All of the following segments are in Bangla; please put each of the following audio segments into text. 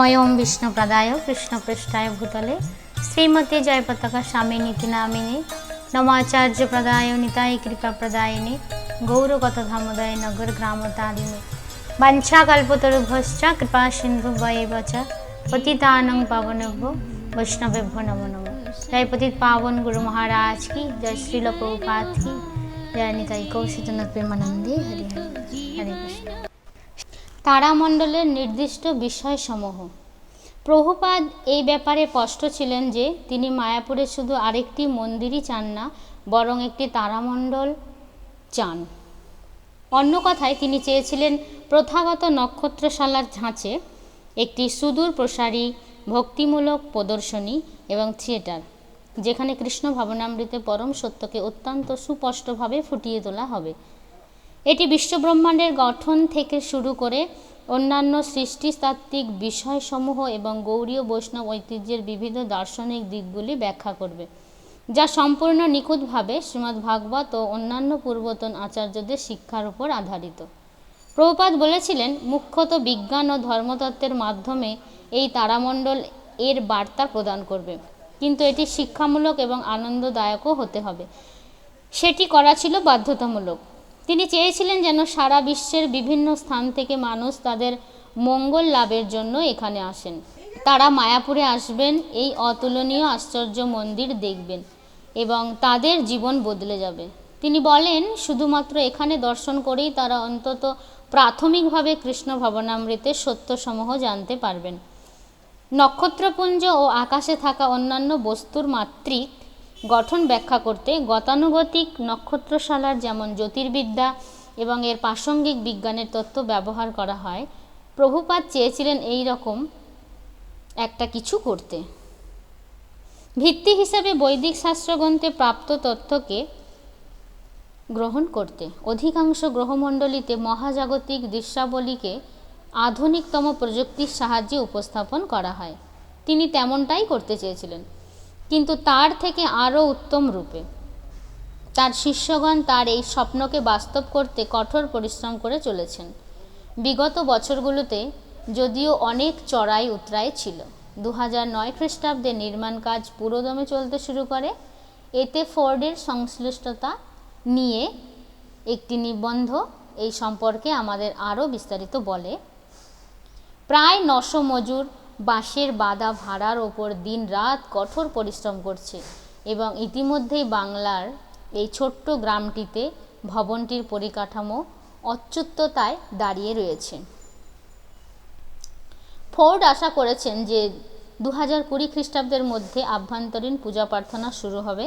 নময়ম বিষ্ণুপ্রদায় কৃষ্ণপৃষ্ঠায় ভূতলে। শ্রীমতী জয়পতাকা স্বামী নীতি নামিনী। নমাচার্য প্রদায় নিতাই কৃপা প্রদায়িনী গৌরগত ধামোদয় নগর গ্রাম তারিণী বাঞ্ছাকল্পতরুভশ্চ কৃপা সিন্ধু বৈব চ। পতিতানং পাবনভ্য বৈষ্ণবেভ্য নমো নমো। জয় পতিত পাবন গুরু মহারাজ কি, জয় শ্রীল প্রভুপাত কি। জয় নিতাই কৌশিতনাথ প্রেমানন্দে। হরি হরি। হরে কৃষ্ণ। তারামণ্ডলের নির্দিষ্ট বিষয়সমূহ। প্রভুপাদ এই ব্যাপারে স্পষ্ট ছিলেন যে, তিনি মায়াপুরে শুধু আরেকটি মন্দিরই চান না, বরং একটি তারামণ্ডল চান। অন্য কথায়, তিনি চেয়েছিলেন প্রথাগত নক্ষত্রশালার ঝাঁচে একটি সুদূর প্রসারী, ভক্তিমূলক প্রদর্শনী এবং থিয়েটার, যেখানে কৃষ্ণ ভাবনামৃতে পরম সত্যকে অত্যন্ত সুস্পষ্টভাবে ফুটিয়ে তোলা হবে। এটি বিশ্বব্রহ্মাণ্ডের গঠন থেকে শুরু করে অন্যান্য সৃষ্টিতাত্ত্বিক বিষয়সমূহ এবং গৌরীয় বৈষ্ণব ঐতিহ্যের বিভিন্ন দার্শনিক দিকগুলি ব্যাখ্যা করবে, যা সম্পূর্ণ নিখুঁতভাবে শ্রীমদ্ ভাগবত ও অন্যান্য পূর্বতন আচার্যদের শিক্ষার উপর আধারিত। প্রভুপাদ বলেছিলেন, মুখ্যত বিজ্ঞান ও ধর্মতত্ত্বের মাধ্যমে এই তারামণ্ডল এর বার্তা প্রদান করবে, কিন্তু এটি শিক্ষামূলক এবং আনন্দদায়কও হতে হবে। সেটি করা ছিল বাধ্যতামূলক। তিনি চেয়েছিলেন যেন সারা বিশ্বের বিভিন্ন স্থান থেকে মানুষ তাদের মঙ্গল লাভের জন্য এখানে আসেন। তারা মায়াপুরে আসবেন, এই অতুলনীয় আশ্চর্য মন্দির দেখবেন এবং তাদের জীবন বদলে যাবে। তিনি বলেন, শুধুমাত্র এখানে দর্শন করেই তারা অন্তত প্রাথমিকভাবে কৃষ্ণ ভবনামৃতের সত্যসমূহ জানতে পারবেন। নক্ষত্রপুঞ্জ ও আকাশে থাকা অন্যান্য বস্তুর মাত্রিক গঠন ব্যাখ্যা করতে গতানুগতিক নক্ষত্রশালার যেমন জ্যোতির্বিদ্যা এবং এর প্রাসঙ্গিক বিজ্ঞানের তত্ত্ব ব্যবহার করা হয় প্রভুপাত চেয়েছিলেন এই রকম একটা কিছু করতে। ভিত্তি হিসাবে বৈদিক শাস্ত্রগ্রন্থে প্রাপ্ত তথ্যকে গ্রহণ করতে। অধিকাংশ গ্রহমণ্ডলীতে মহাজাগতিক দৃশ্যাবলীকে আধুনিকতম প্রযুক্তির সাহায্যে উপস্থাপন করা হয়। তিনি তেমনটাই করতে চেয়েছিলেন। কিন্তু তার থেকে আরও উত্তম রূপে। তার শিষ্যগণ তার এই স্বপ্নকে বাস্তব করতে কঠোর পরিশ্রম করে চলেছেন। বিগত বছরগুলোতে যদিও অনেক চড়াই উতরাই ছিল। দু হাজার নয় খ্রিস্টাব্দে নির্মাণ কাজ পুরোদমে চলতে শুরু করে। এতে ফোর্ডের সংশ্লিষ্টতা নিয়ে একটি নিবন্ধ এই সম্পর্কে আমাদের আরও বিস্তারিত বলে। প্রায় নশো মজুর বাঁশের বাদা ভাড়ার ওপর দিন রাত কঠোর পরিশ্রম করছে এবং ইতিমধ্যেই বাংলার এই ছোট্ট গ্রামটিতে ভবনটির পরিকাঠামো অচ্যুত্ততায় দাঁড়িয়ে রয়েছে। ফোর্ড আশা করেছেন যে দু হাজার কুড়ি খ্রিস্টাব্দের মধ্যে আভ্যন্তরীণ পূজা প্রার্থনা শুরু হবে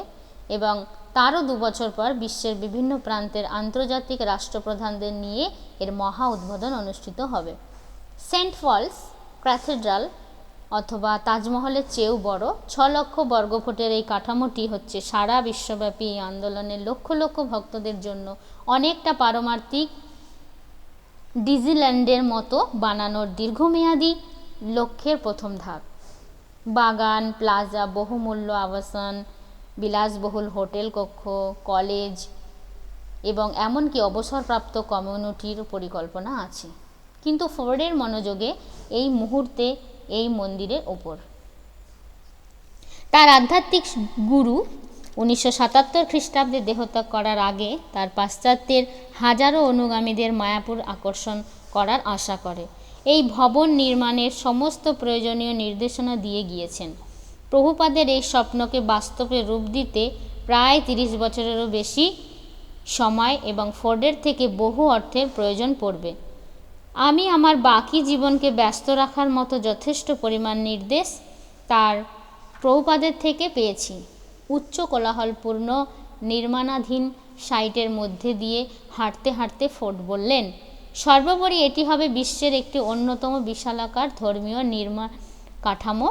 এবং তারও দু বছর পর বিশ্বের বিভিন্ন প্রান্তের আন্তর্জাতিক রাষ্ট্রপ্রধানদের নিয়ে এর মহা উদ্বোধন অনুষ্ঠিত হবে। সেন্ট ফলস ক্যাথেড্রাল অথবা তাজমহলের চেয়েও বড়, ছ লক্ষ বর্গফুটের এই কাঠামোটি হচ্ছে সারা বিশ্বব্যাপী এই আন্দোলনের লক্ষ লক্ষ ভক্তদের জন্য অনেকটা পারমার্থিক ডিজিল্যান্ডের মতো বানানোর দীর্ঘমেয়াদী লক্ষ্যের প্রথম ধাপ। বাগান, প্লাজা, বহুমূল্য আবাসন, বিলাসবহুল হোটেল কক্ষ, কলেজ এবং এমনকি অবসরপ্রাপ্ত কমিউনিটির পরিকল্পনা আছে। কিন্তু ফোর্ডের মনোযোগে এই মুহূর্তে এই মন্দিরের ওপর। তার আধ্যাত্মিক গুরু উনিশশো সাতাত্তর খ্রিস্টাব্দে দেহত্যাগ করার আগে তার পাশ্চাত্যের হাজারো অনুগামীদের মায়াপুর আকর্ষণ করার আশা করে। এই ভবন নির্মাণের সমস্ত প্রয়োজনীয় নির্দেশনা দিয়ে গিয়েছেন। প্রভুপাদের এই স্বপ্নকে বাস্তবে রূপ দিতে প্রায় তিরিশ বছরেরও বেশি সময় এবং ফোর্ডের থেকে বহু অর্থের প্রয়োজন পড়বে। আমি আমার বাকি জীবনকে ব্যস্ত রাখার মতো যথেষ্ট পরিমাণ নির্দেশ তার প্রভুপাদের থেকে পেয়েছি। উচ্চ কোলাহলপূর্ণ নির্মাণাধীন সাইটের মধ্যে দিয়ে হাঁটতে হাঁটতে ফোর্ড বললেন, সর্বোপরি এটি হবে বিশ্বের একটি অন্যতম বিশালাকার ধর্মীয় নির্মাণ কাঠামো।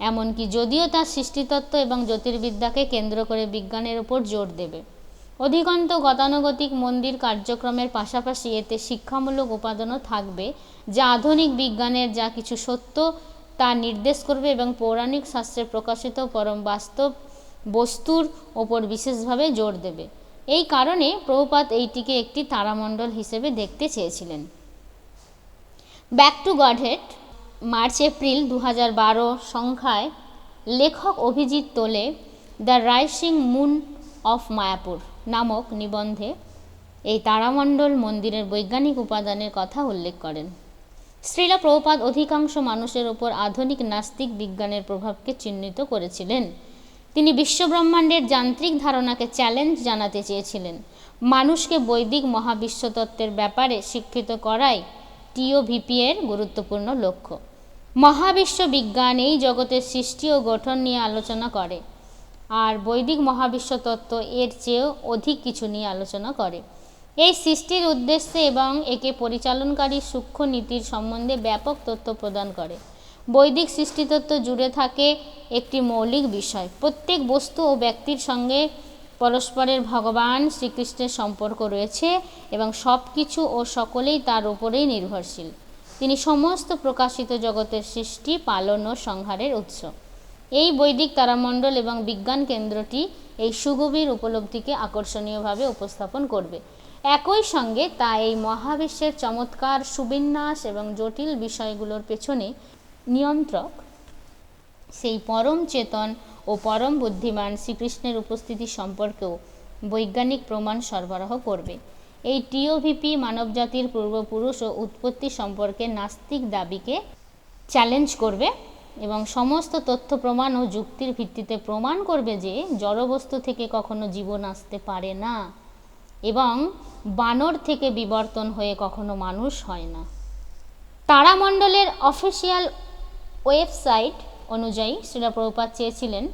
এমনকি যদিও তার সৃষ্টিতত্ত্ব এবং জ্যোতির্বিদ্যাকে কেন্দ্র করে বিজ্ঞানের উপর জোর দেবে। অধিকন্ত গতানুগতিক মন্দির কার্যক্রমের পাশাপাশি এতে শিক্ষামূলক উপাদানও থাকবে, যা আধুনিক বিজ্ঞানের যা কিছু সত্য তা নির্দেশ করবে এবং পৌরাণিক শাস্ত্রে প্রকাশিত পরম বাস্তব বস্তুর ওপর বিশেষভাবে জোর দেবে। এই কারণে প্রভুপাত এইটিকে একটি তারামণ্ডল হিসেবে দেখতে চেয়েছিলেন। Back to godhead March April দু হাজার বারো সংখ্যায় লেখক অভিজিৎ তোলে the rising moon of Mayapur নামক নিবন্ধে এই তারামণ্ডল মন্দিরের বৈজ্ঞানিক উপাদানের কথা উল্লেখ করেন। শ্রীলা প্রভুপাদ অধিকাংশ মানুষের ওপর আধুনিক নাস্তিক বিজ্ঞানের প্রভাবকে চিহ্নিত করেছিলেন। তিনি বিশ্বব্রহ্মাণ্ডের যান্ত্রিক ধারণাকে চ্যালেঞ্জ জানাতে চেয়েছিলেন। মানুষকে বৈদিক মহাবিশ্বতত্ত্বের ব্যাপারে শিক্ষিত করাই টিওভিপি এর গুরুত্বপূর্ণ লক্ষ্য। মহাবিশ্ব বিজ্ঞান এই জগতের সৃষ্টি ও গঠন নিয়ে আলোচনা করে। আর বৈদিক মহাবিশ্ব তত্ত্ব এর চেয়েও অধিক কিছু নিয়ে আলোচনা করে। এই সৃষ্টির উদ্দেশ্যে এবং একে পরিচালনকারী সূক্ষ্ম নীতির সম্বন্ধে ব্যাপক তথ্য প্রদান করে। বৈদিক সৃষ্টিতত্ত্ব জুড়ে থাকে একটি মৌলিক বিষয়। প্রত্যেক বস্তু ও ব্যক্তির সঙ্গে পরস্পরের ভগবান শ্রীকৃষ্ণের সম্পর্ক রয়েছে এবং সব কিছু ও সকলেই তার উপরেই নির্ভরশীল। তিনি সমস্ত প্রকাশিত জগতের সৃষ্টি, পালন ও সংহারের উৎস। এই বৈদিক তারামণ্ডল এবং বিজ্ঞান কেন্দ্রটি এই সুগভীর উপলব্ধিকে আকর্ষণীয়ভাবে উপস্থাপন করবে। একই সঙ্গে তা এই মহাবিশ্বের চমৎকার সুবিন্যাস এবং জটিল বিষয়গুলোর পেছনে নিয়ন্ত্রক। সেই পরম চেতন ও পরম বুদ্ধিমান শ্রীকৃষ্ণের উপস্থিতি সম্পর্কেও বৈজ্ঞানিক প্রমাণ সরবরাহ করবে। এই টিওভিপি মানবজাতির পূর্বপুরুষ ও উৎপত্তি সম্পর্কে নাস্তিক দাবিকে চ্যালেঞ্জ করবে। এবং সমস্ত তথ্য, প্রমাণ ও যুক্তির ভিত্তিতে প্রমাণ করবে যে জড়বস্তু থেকে কখনো জীবন আসতে পারে না এবং বানর থেকে বিবর্তন হয়ে কখনো মানুষ হয় না। তারামণ্ডলের অফিসিয়াল ওয়েবসাইট অনুযায়ী শ্রীলা চেয়েছিলেন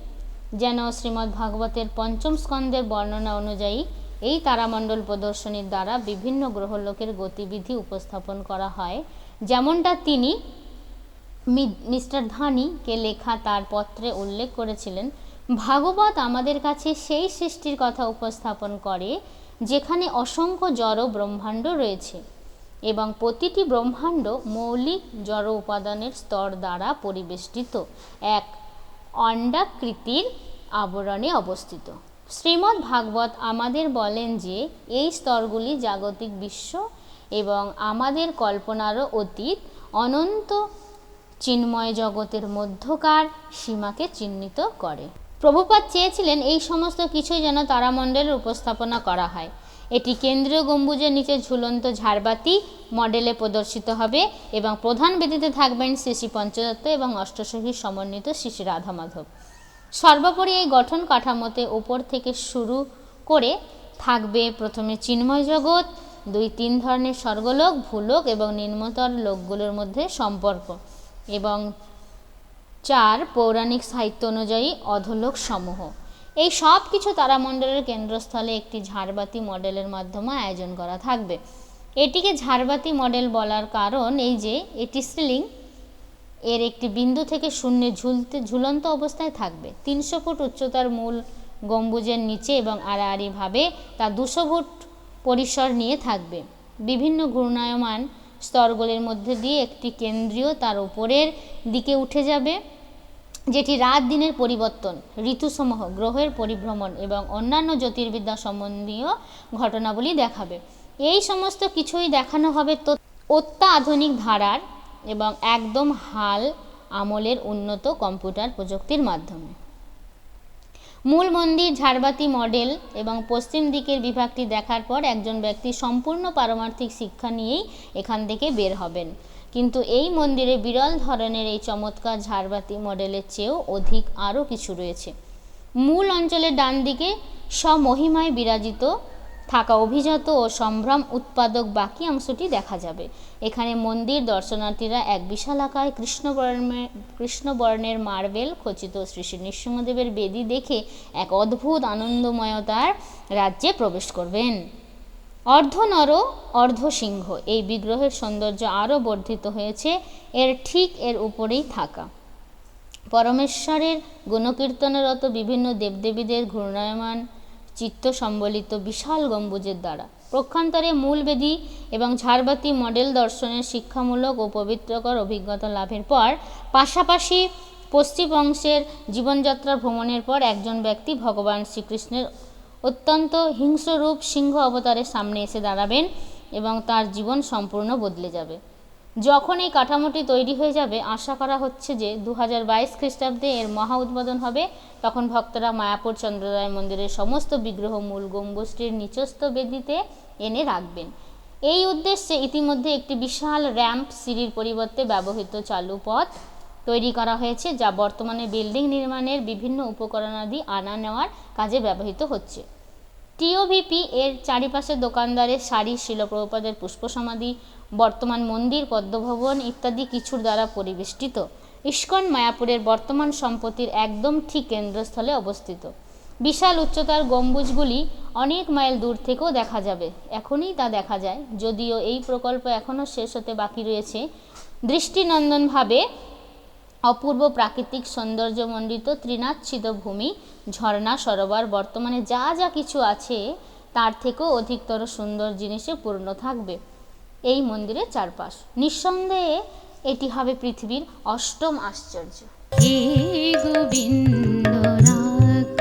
যেন শ্রীমদ্ ভাগবতের পঞ্চম স্কন্ধের বর্ণনা অনুযায়ী এই তারামণ্ডল প্রদর্শনীর দ্বারা বিভিন্ন গ্রহলোকের গতিবিধি উপস্থাপন করা হয়। যেমনটা তিনি মিস্টার ধানিকে লেখা তার পত্রে উল্লেখ করেছিলেন, ভাগবত আমাদের কাছে সেই সৃষ্টির কথা উপস্থাপন করে, যেখানে অসংখ্য জড় ব্রহ্মাণ্ড রয়েছে এবং প্রতিটি ব্রহ্মাণ্ড মৌলিক জড় উপাদানের স্তর দ্বারা পরিবেষ্টিত এক অণ্ডাকৃতির আবরণে অবস্থিত। শ্রীমদ্ ভাগবত আমাদের বলেন যে, এই স্তরগুলি জাগতিক বিশ্ব এবং আমাদের কল্পনারও অতীত, অনন্ত চিন্ময় জগতের মধ্যকার সীমাকে চিহ্নিত করে। প্রভুপাত চেয়েছিলেন এই সমস্ত কিছুই যেন তারামণ্ডলের উপস্থাপনা করা হয়। এটি কেন্দ্রীয় গম্বুজের নিচে ঝুলন্ত ঝাড়বাতি মডেলে প্রদর্শিত হবে এবং প্রধান বেদিতে থাকবেন শ্রী পঞ্চদত্ত এবং অষ্টসখীর সমন্বিত শ্রী রাধা মাধব সর্বোপরি এই গঠন কাঠামোতে ওপর থেকে শুরু করে থাকবে প্রথমে চিন্ময় জগৎ, দুই তিন ধরনের স্বর্গলোক, ভূলোক এবং নিম্নতর লোকগুলোর মধ্যে সম্পর্ক। এবং চার পৌরাণিক সাহিত্য অনুযায়ী অধলোক সমূহ। এই সব কিছু তারামণ্ডলের কেন্দ্রস্থলে একটি ঝাড়বাতি মডেলের মাধ্যমে আয়োজন করা থাকবে। এটিকে ঝাড়বাতি মডেল বলার কারণ এই যে, এটি সিলিং এর একটি বিন্দু থেকে শূন্যে ঝুলতে, ঝুলন্ত অবস্থায় থাকবে। তিনশো ফুট উচ্চতার মূল গম্বুজের নিচে এবং আড়াআড়িভাবে তা দুশো ফুট পরিসর নিয়ে থাকবে। বিভিন্ন ঘূর্ণায়মান স্তরগুলির মধ্যে দিয়ে একটি কেন্দ্রীয় তার উপরের দিকে উঠে যাবে, যেটি রাত দিনের পরিবর্তন, ঋতুসমূহ, গ্রহের পরিভ্রমণ এবং অন্যান্য জ্যোতির্বিদ্যা সম্বন্ধীয় ঘটনাবলী দেখাবে। এই সমস্ত কিছুই দেখানো হবে তো অত্যাধুনিক ধারার এবং একদম হাল আমলের উন্নত কম্পিউটার প্রযুক্তির মাধ্যমে। মূল মন্দির ঝাড়বাতি মডেল এবং পশ্চিম দিকের বিভাগটি দেখার পর একজন ব্যক্তি সম্পূর্ণ পারমার্থিক শিক্ষা নিয়েই এখান থেকে বের হবেন। কিন্তু এই মন্দিরে বিরল ধরনের এই চমৎকার ঝাড়বাতি মডেলের চেয়েও অধিক আরও কিছু রয়েছে। মূল অঞ্চলের ডান দিকে স্বমহিমায় বিরাজিত থাকা অভিজাত ও সম্ভ্রম উৎপাদক বাকি অংশটি দেখা যাবে। এখানে মন্দির দর্শনার্থীরা এক বিশালাকায় কৃষ্ণবর্ণের কৃষ্ণবর্ণের মার্বেল খচিত শ্রী শ্রী নৃসিংহদেবের বেদি দেখে এক অদ্ভুত আনন্দময়তার রাজ্যে প্রবেশ করবেন। অর্ধনর অর্ধ সিংহ এই বিগ্রহের সৌন্দর্য আরও বর্ধিত হয়েছে। এর ঠিক এর উপরেই থাকা। পরমেশ্বরের গুণকীর্তনরত বিভিন্ন দেবদেবীদের ঘূর্ণায়মান চিত্ত সম্বলিত বিশাল গম্বুজের দ্বারা। প্রক্ষান্তরে মূল বেদি এবং ঝাড়বাতি মডেল দর্শনের শিক্ষামূলক ও পবিত্রকর অভিজ্ঞতা লাভের পর পাশাপাশি পশ্চিম অংশের জীবনযাত্রা ভ্রমণের পর একজন ব্যক্তি ভগবান শ্রীকৃষ্ণের অত্যন্ত হিংস্ররূপ সিংহ অবতারের সামনে এসে দাঁড়াবেন এবং তার জীবন সম্পূর্ণ বদলে যাবে। যখন এই কাঠামোটি তৈরি হয়ে যাবে, আশা করা হচ্ছে যে দু হাজার বাইশ খ্রিস্টাব্দে এর মহা উদ্বোধন হবে। তখন ভক্তরা মায়াপুর চন্দ্রদয় মন্দিরের সমস্ত বিগ্রহ, মূল গম্বুজটির নিচস্থ বেদিতে এনে রাখবেন। এই উদ্দেশ্যে ইতিমধ্যে একটি বিশাল র্যাম্প সিঁড়ির পরিবর্তে ব্যবহৃত চালু পথ তৈরি করা হয়েছে, যা বর্তমানে বিল্ডিং নির্মাণের বিভিন্ন উপকরণাদি আনা নেওয়ার কাজে ব্যবহৃত হচ্ছে। টিওভিপি এর চারিপাশে দোকানদারের শাড়ি, শিলপ্রভুপাদের পুষ্পসমাধি বর্তমান মন্দির, পদ্মভবন ইত্যাদি কিছুর দ্বারা পরিবেষ্টিত। ইস্কন মায়াপুরের বর্তমান সম্পত্তির একদম ঠিক কেন্দ্রস্থলে অবস্থিত। বিশাল উচ্চতার গম্বুজগুলি অনেক মাইল দূর থেকেও দেখা যাবে। এখনই তা দেখা যায়। যদিও এই প্রকল্প এখনও শেষ হতে বাকি রয়েছে, দৃষ্টিনন্দনভাবে অপূর্ব প্রাকৃতিক সৌন্দর্যমণ্ডিত ত্রিনাচ্ছিত ভূমি ঝর্ণা, সরোবর, বর্তমানে যা যা কিছু আছে, তার থেকেও অধিকতর সুন্দর জিনিসে পূর্ণ থাকবে। এই মন্দিরের চারপাশ। নিঃসন্দেহে এটি হবে পৃথিবীর অষ্টম আশ্চর্য। হে গোবিন্দ রাখ